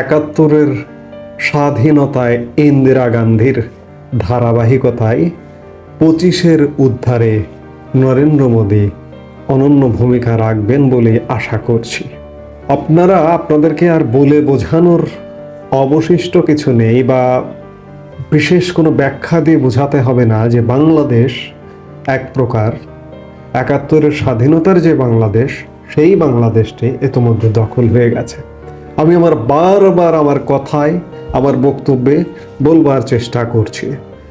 একাত্তরের স্বাধীনতায় ইন্দিরা গান্ধীর ধারাবাহিকতায় পঁচিশের উদ্ধারে নরেন্দ্র মোদী অনন্য ভূমিকা রাখবেন বলে আশা করছি। আপনারা, আপনাদেরকে আর বলে বোঝানোর অবশিষ্ট কিছু নেই বা বিশেষ কোনো ব্যাখ্যা দিয়ে বোঝাতে হবে না যে বাংলাদেশ এক প্রকার, একাত্তরের স্বাধীনতার যে বাংলাদেশ, সেই বাংলাদেশটি ইতোমধ্যে দখল হয়ে গেছে। আমি আমার বারবার আমার কথায়, আমার বক্তব্যে বলবার চেষ্টা করছি।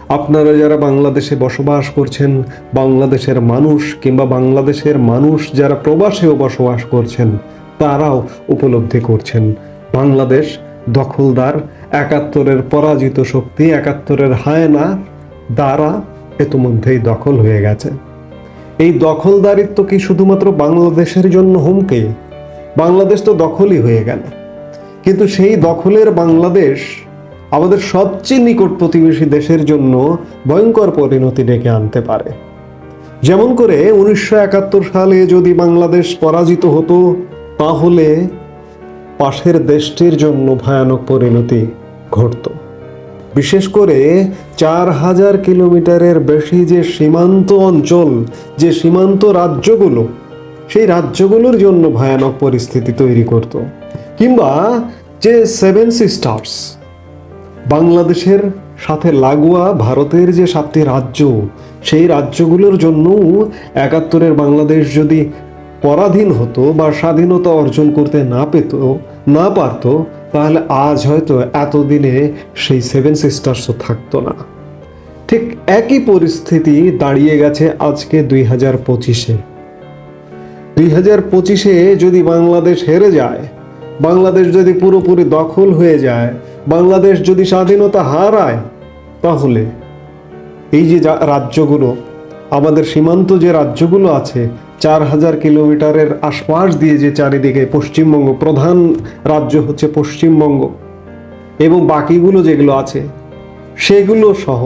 আপনারা যারা বাংলাদেশে বসবাস করছেন, বাংলাদেশের মানুষ কিংবা বাংলাদেশের মানুষ যারা প্রবাসেও বসবাস করছেন, তারাও উপলব্ধি করছেন, বাংলাদেশ দখলদার, একাত্তরের পরাজিত শক্তি, একাত্তরের হায়না, দ্বারা ইতোমধ্যেই দখল হয়ে গেছে। এই দখলদারিত্ব কি শুধুমাত্র বাংলাদেশের জন্য হুমকি? বাংলাদেশ তো দখলই হয়ে গেল। কিন্তু সেই দখলের বাংলাদেশ আমাদের সবচেয়ে নিকট প্রতিবেশী দেশের জন্য ভয়ঙ্কর পরিণতি ডেকে আনতে পারে। যেমন করে উনিশশো একাত্তর সালে যদি বাংলাদেশ পরাজিত হতো, তাহলে পাশের দেশটির জন্য ভয়ানক পরিণতি ঘটত। বিশেষ করে চার হাজার কিলোমিটারের বেশি যে সীমান্ত অঞ্চল, যে সীমান্ত রাজ্যগুলো, সেই রাজ্যগুলোর জন্য ভয়ানক পরিস্থিতি তৈরি করত। কিংবা যে সেভেন সিস্টার্স, বাংলাদেশের সাথে লাগোয়া ভারতের যে সাতটি রাজ্য, সেই রাজ্যগুলোর জন্য একাত্তরের বাংলাদেশ যদি পরাধীন হতো বা স্বাধীনতা অর্জন করতে না পেত, না পারতো, তাহলে আজ হয়তো এতদিনে সেই সেভেন সিস্টার্সও থাকতো না। ঠিক একই পরিস্থিতি দাঁড়িয়ে গেছে আজকে দুই হাজার পঁচিশে। দুই হাজার পঁচিশে যদি বাংলাদেশ হেরে যায় বাংলাদেশ যদি পুরোপুরি দখল হয়ে যায়, বাংলাদেশ যদি স্বাধীনতা হারায়, তাহলে এই যে রাজ্যগুলো, আমাদের সীমান্ত যে রাজ্যগুলো আছে, চার হাজার কিলোমিটারের আশপাশ দিয়ে যে চারিদিকে পশ্চিমবঙ্গ, প্রধান রাজ্য হচ্ছে পশ্চিমবঙ্গ, এবং বাকিগুলো যেগুলো আছে, সেগুলো সহ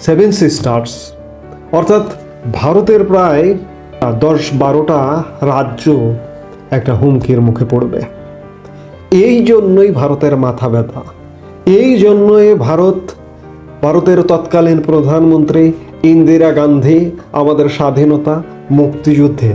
সেভেন সিস্টার্স অর্থাৎ ভারতের প্রায় দশ বারোটা রাজ্য একটা হুমকির মুখে পড়বে। এই জন্যই ভারতের মাথা ব্যথা। এই জন্যই ভারত, ভারতের তৎকালীন প্রধানমন্ত্রী ইন্দিরা গান্ধী আমাদের স্বাধীনতা, মুক্তিযুদ্ধে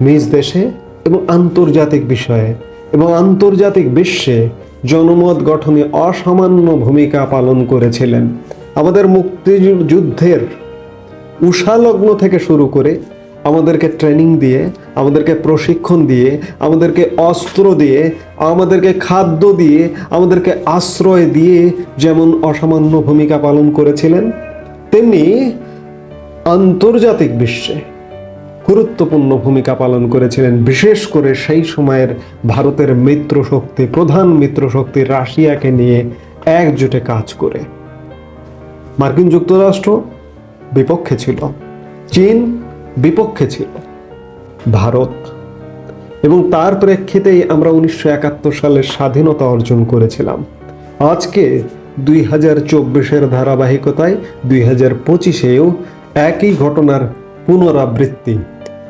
নিজ দেশে এবং আন্তর্জাতিক বিষয়ে এবং আন্তর্জাতিক বিশ্বে জনমত গঠনে অসামান্য ভূমিকা পালন করেছিলেন। আমাদের মুক্তিযুদ্ধের উষালগ্ন থেকে শুরু করে আমাদেরকে ট্রেনিং দিয়ে, আমাদেরকে প্রশিক্ষণ দিয়ে, আমাদেরকে অস্ত্র দিয়ে, আমাদেরকে খাদ্য দিয়ে, আমাদেরকে আশ্রয় দিয়ে যেমন অসামান্য ভূমিকা পালন করেছিলেন, তেমনি আন্তর্জাতিক বিশ্বে গুরুত্বপূর্ণ ভূমিকা পালন করেছিলেন। বিশেষ করে সেই সময়ের ভারতের মিত্র শক্তি, প্রধান মিত্র শক্তি রাশিয়াকে নিয়ে একজোটে কাজ করে। মার্কিন যুক্তরাষ্ট্র বিপক্ষে ছিল। চীন বিপক্ষে ছিল। ভারত এবং তার প্রেক্ষিতেই আমরা উনিশশো একাত্তর সালের স্বাধীনতা অর্জন করেছিলাম। আজকে দুই হাজার চব্বিশের ধারাবাহিকতায় দুই হাজার পঁচিশেও একই ঘটনার পুনরাবৃত্তি।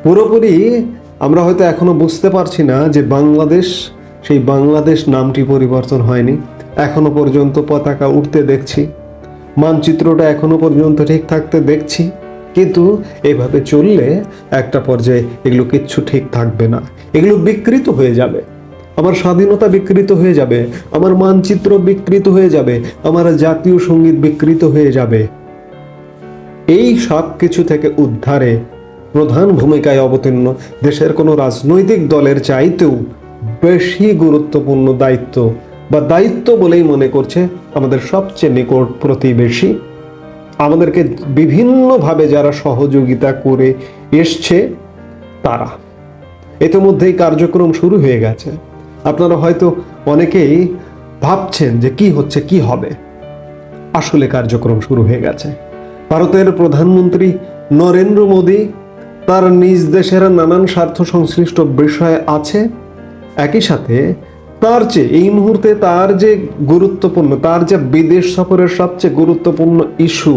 পুরোপুরি আমরা হয়তো এখনও বুঝতে পারছি না যে বাংলাদেশ, সেই বাংলাদেশ নামটি পরিবর্তন হয়নি। এখনও পর্যন্ত পতাকা উঠতে দেখছি। মানচিত্রটা এখনও পর্যন্ত ঠিক থাকতে দেখছি। কিন্তু এভাবে চললে একটা পর্যায়ে এগুলো কিচ্ছু ঠিক থাকবে না। এগুলো বিকৃত হয়ে যাবে। আমার স্বাধীনতা বিকৃত হয়ে যাবে। আমার মানচিত্র বিকৃত হয়ে যাবে। আমার জাতীয় সংগীত বিকৃত হয়ে যাবে। এই সব কিছু থেকে উদ্ধারে প্রধান ভূমিকায় অবতীর্ণ দেশের কোনো রাজনৈতিক দলের চাইতেও বেশি গুরুত্বপূর্ণ দায়িত্ব বা দায়িত্ব বলেই মনে করছে আমাদের সবচেয়ে নিকট প্রতিবেশী আমাদেরকে বিভিন্নভাবে যারা সহযোগিতা করে এসছে, তারা। ইতিমধ্যেই কার্যক্রম শুরু হয়ে গেছে। আপনারা হয়তো অনেকেই ভাবছেন যে কি হচ্ছে, কি হবে? আসলে কার্যক্রম শুরু হয়ে গেছে। ভারতের প্রধানমন্ত্রী নরেন্দ্র মোদী তার নিজ দেশের নানান স্বার্থ সংশ্লিষ্ট বিষয় আছে। একই সাথে তার চেয়ে এই মুহূর্তে তার যে গুরুত্বপূর্ণ, তার যে বিদেশ সফরের সবচেয়ে গুরুত্বপূর্ণ ইস্যু,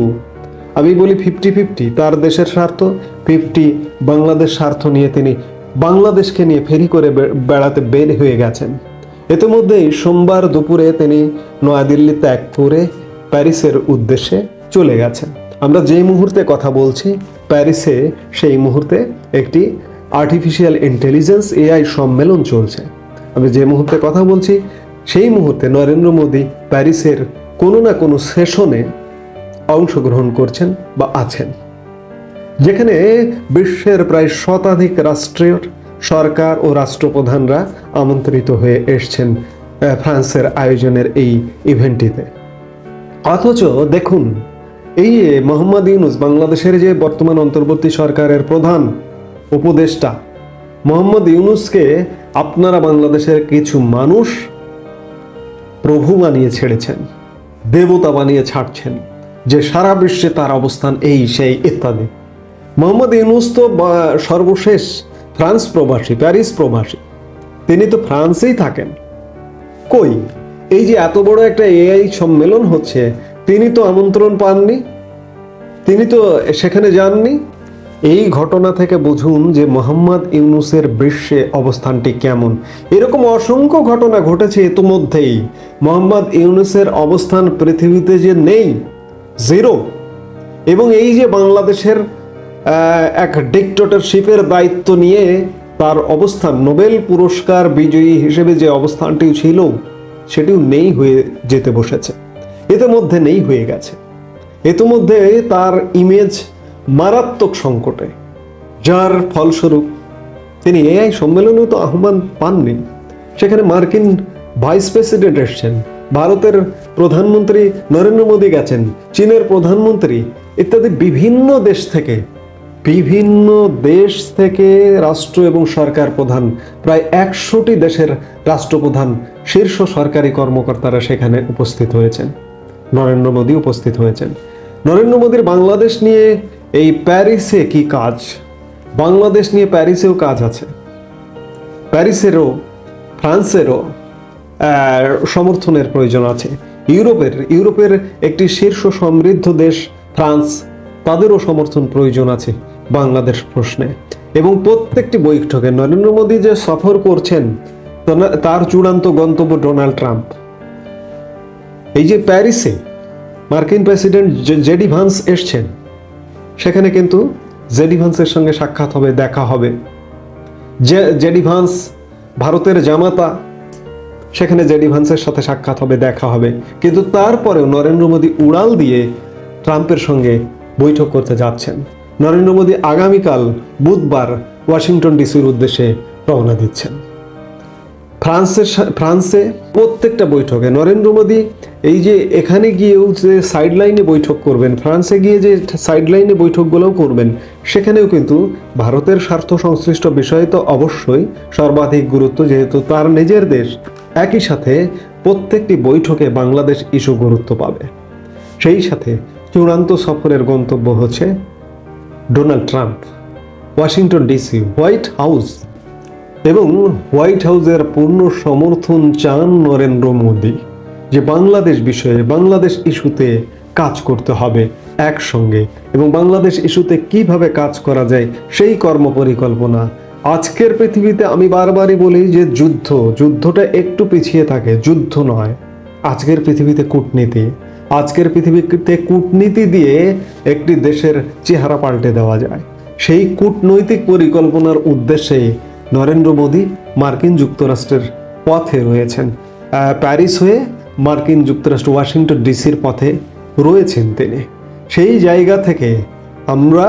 আমি বলি ফিফটি ফিফটি তার দেশের স্বার্থ ফিফটি বাংলাদেশ স্বার্থ নিয়ে তিনি বাংলাদেশকে নিয়ে ফেরি করে বেড়াতে বের হয়ে গেছেন। ইতিমধ্যেই সোমবার দুপুরে তিনি নয়াদিল্লি ত্যাগ করে প্যারিসের উদ্দেশ্যে চলে গেছেন। আমরা যেই মুহূর্তে কথা বলছি, প্যারিসে সেই মুহূর্তে একটি আর্টিফিশিয়াল ইন্টেলিজেন্স এআই সম্মেলন চলছে। আমি যে মুহূর্তে কথা বলছি, সেই মুহূর্তে নরেন্দ্র মোদী প্যারিসের কোনো না কোনো সেশনে অংশগ্রহণ করছেন বা আছেন। যেখানে বিশ্বের প্রায় শতাধিক রাষ্ট্রের সরকার ও রাষ্ট্রপ্রধানরা আমন্ত্রিত হয়ে এসছেন ফ্রান্সের আয়োজনের এই ইভেন্টটিতে। অথচ দেখুন, এই মোহাম্মদ ইউনুস বাংলাদেশের যে বর্তমান অন্তর্বর্তী সরকারের প্রধান উপদেষ্টা, মোহাম্মদ ইউনুসকে আপনারা বাংলাদেশের কিছু মানুষ প্রভু বানিয়ে ছেড়েছেন, দেবতা বানিয়ে ছাড়ছেন, যে সারা বিশ্বে তার অবস্থান এই, সেই ইত্যাদি। মোহাম্মদ ইউনুস তো সর্বশেষ ফ্রান্স প্রবাসী, প্যারিস প্রবাসী। তিনি তো ফ্রান্সেই থাকেন। কই, এই যে এত বড় একটা এআই সম্মেলন হচ্ছে, তিনি তো আমন্ত্রণ পাননি? তিনি তো সেখানে যাননি? এই ঘটনা থেকে বুঝুন যে মোহাম্মদ ইউনুসের বিশ্বে অবস্থানটি কেমন। এরকম অসংখ্য ঘটনা ঘটেছে ইতোমধ্যেই। মোহাম্মদ ইউনুসের অবস্থান পৃথিবীতে যে নেই জিরো এবং এই যে বাংলাদেশের এক ডিক্টেটরশিপের দায়িত্ব নিয়ে তার অবস্থান, নোবেল পুরস্কার বিজয়ী হিসেবে যে অবস্থানটিও ছিল, সেটিও নেই হয়ে যেতে বসেছে। ইতিমধ্যে নেই হয়ে গেছে। ইতিমধ্যে তার ইমেজ মারাত্মক সংকটে। যার ফলস্বরূপ তিনি এআই সম্মেলনেও তো আহ্বান পাননি। সেখানে মার্কিন ভাইস প্রেসিডেন্ট এসছেন, ভারতের প্রধানমন্ত্রী নরেন্দ্র মোদী গেছেন, চীনের প্রধানমন্ত্রী ইত্যাদি বিভিন্ন দেশ থেকে, বিভিন্ন দেশ থেকে রাষ্ট্র এবং সরকার প্রধান, প্রায় একশোটি দেশের রাষ্ট্রপ্রধান শীর্ষ সরকারি কর্মকর্তারা সেখানে উপস্থিত হয়েছেন। নরেন্দ্র মোদী উপস্থিত হয়েছেন। নরেন্দ্র মোদীর বাংলাদেশ নিয়ে এই প্যারিসে কি কাজ? বাংলাদেশ নিয়ে প্যারিসেও কাজ আছে। প্যারিসেরও, ফ্রান্সেরও সমর্থনের প্রয়োজন আছে। ইউরোপের ইউরোপের একটি শীর্ষ সমৃদ্ধ দেশ, ফ্রান্স, তাদেরও সমর্থন প্রয়োজন আছে বাংলাদেশ প্রশ্নে। এবং প্রত্যেকটি বৈঠকে নরেন্দ্র মোদী যে সফর করছেন, তার চূড়ান্ত গন্তব্য ডোনাল্ড ট্রাম্প। এই যে প্যারিসে মার্কিন প্রেসিডেন্ট জেডি ভান্স এসছেন সেখানে কিন্তু জেডি ভান্সের সঙ্গে সাক্ষাৎ হবে, দেখা হবে। যে জেডি ভান্স ভারতের জামাতা, সেখানে জেডি ভান্সের সাথে সাক্ষাৎ হবে, দেখা হবে। কিন্তু তারপরেও নরেন্দ্র মোদী উড়াল দিয়ে ট্রাম্পের সঙ্গে বৈঠক করতে যাচ্ছেন। নরেন্দ্র মোদী আগামীকাল বুধবার ওয়াশিংটন ডিসির উদ্দেশ্যে রওনা দিচ্ছেন। ফ্রান্সের ফ্রান্সে প্রত্যেকটা বৈঠকে নরেন্দ্র মোদী এই যে এখানে গিয়েও যে সাইড লাইনে বৈঠক করবেন, ফ্রান্সে গিয়ে যে সাইড লাইনে বৈঠকগুলোও করবেন, সেখানেও কিন্তু ভারতের স্বার্থ সংশ্লিষ্ট বিষয়ে তো অবশ্যই সর্বাধিক গুরুত্ব, যেহেতু তার নিজের দেশ একই সাথে প্রত্যেকটি বৈঠকে বাংলাদেশ ইস্যু গুরুত্ব পাবে। সেই সাথে চূড়ান্ত সফরের গন্তব্য হচ্ছে Donald Trump, Washington DC White House. এবং হোয়াইট হাউসের পূর্ণ সমর্থন চান নরেন্দ্র মোদী যে বাংলাদেশ বিষয়ে বাংলাদেশ ইস্যুতে কাজ করতে হবে একসঙ্গে। এবং বাংলাদেশ ইস্যুতে কীভাবে কাজ করা যায় সেই কর্মপরিকল্পনা আজকের পৃথিবীতে আমি বারবারই বলি যে যুদ্ধ, যুদ্ধটা একটু পিছিয়ে থাকে, যুদ্ধ নয়। আজকের পৃথিবীতে কূটনীতি। আজকের পৃথিবীতে কূটনীতি দিয়ে একটি দেশের চেহারা পাল্টে দেওয়া যায়। সেই কূটনৈতিক পরিকল্পনার উদ্দেশ্যেই নরেন্দ্র মোদী মার্কিন যুক্তরাষ্ট্রের পথে রয়েছেন। প্যারিস হয়ে মার্কিন যুক্তরাষ্ট্র ওয়াশিংটন ডিসির পথে রয়েছেন তিনি। সেই জায়গা থেকে আমরা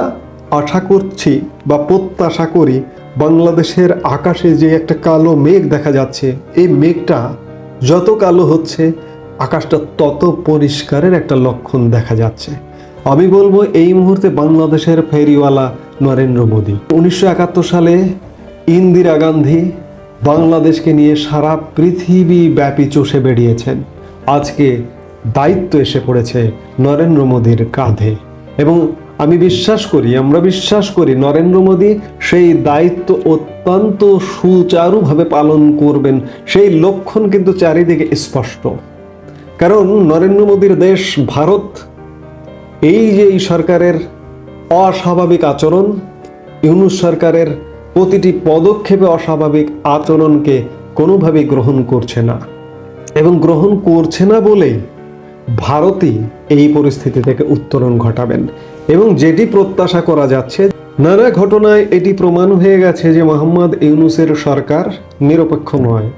আশা করছি বা প্রত্যাশা করি বাংলাদেশের আকাশে যে একটা কালো মেঘ দেখা যাচ্ছে, এই মেঘটা যত কালো হচ্ছে, আকাশটা তত পরিষ্কারের একটা লক্ষণ দেখা যাচ্ছে। আমি বলব এই মুহূর্তে বাংলাদেশের ফেরিওয়ালা নরেন্দ্র মোদী। উনিশশো একাত্তর সালে ইন্দিরা গান্ধী বাংলাদেশকে নিয়ে সারা পৃথিবী ব্যাপী চষে বেরিয়েছেন আজকে দায়িত্ব এসে পড়েছে নরেন্দ্র মোদীর কাঁধে। এবং আমি বিশ্বাস করি, আমরা বিশ্বাস করি নরেন্দ্র মোদী সেই দায়িত্ব অত্যন্ত সুচারুভাবে পালন করবেন, সেই লক্ষণ কিন্তু চারিদিকে স্পষ্ট। কারণ নরেন্দ্র মোদীর দেশ ভারত, এই যে এই সরকারের অস্বাভাবিক আচরণ, ইউনুস সরকারের প্রতিটি পদক্ষেপে অস্বাভাবিক আচরণকে কোনোভাবেই গ্রহণ করছে না। এবং গ্রহণ করছে না বলেই ভারতই এই পরিস্থিতি থেকে উত্তরণ ঘটাবেন। এবং যেটি প্রত্যাশা করা যাচ্ছে, নানা ঘটনায় এটি প্রমাণ হয়ে গেছে যে মোহাম্মদ ইউনুসের সরকার নিরপেক্ষ নয়।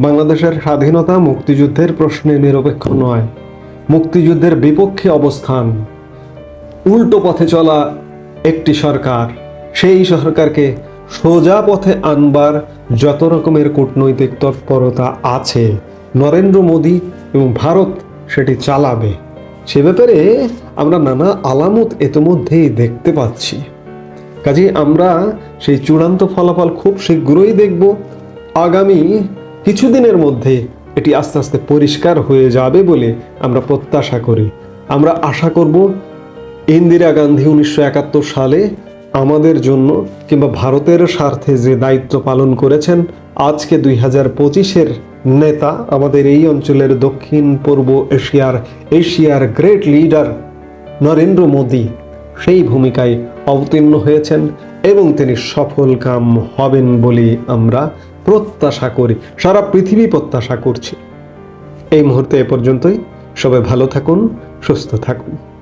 বাংলাদেশের স্বাধীনতা মুক্তিযুদ্ধের প্রশ্নে নিরপেক্ষ নয়। মুক্তিযুদ্ধের বিপক্ষে অবস্থান, উল্টো পথে চলা একটি সরকার, সেই সরকারকে সোজা পথে আনবার যত রকমের কূটনৈতিক তৎপরতা আছে, নরেন্দ্র মোদী এবং ভারত সেটি চালাবে। সে ব্যাপারে আমরা নানা আলামত ইতিমধ্যেই দেখতে পাচ্ছি। কাজে আমরা সেই চূড়ান্ত ফলাফল খুব শীঘ্রই দেখব। আগামী কিছুদিনের মধ্যে এটি আস্তে আস্তে পরিষ্কার হয়ে যাবে বলে আমরা প্রত্যাশা করি। আমরা আশা করব, ইন্দিরা গান্ধী উনিশশো একাত্তর সালে আমাদের জন্য কিংবা ভারতের স্বার্থে যে দায়িত্ব পালন করেছেন আজকে দুই হাজার পঁচিশের নেতা আমাদের এই অঞ্চলের দক্ষিণ, পূর্ব এশিয়ার এশিয়ার গ্রেট লিডার নরেন্দ্র মোদী সেই ভূমিকায় অবতীর্ণ হয়েছেন এবং তিনি সফল কাম হবেন বলে আমরা প্রত্যাশা করি, সারা পৃথিবী প্রত্যাশা করছি। এই মুহূর্তে এ পর্যন্তই। সবাই ভালো থাকুন, সুস্থ থাকুন।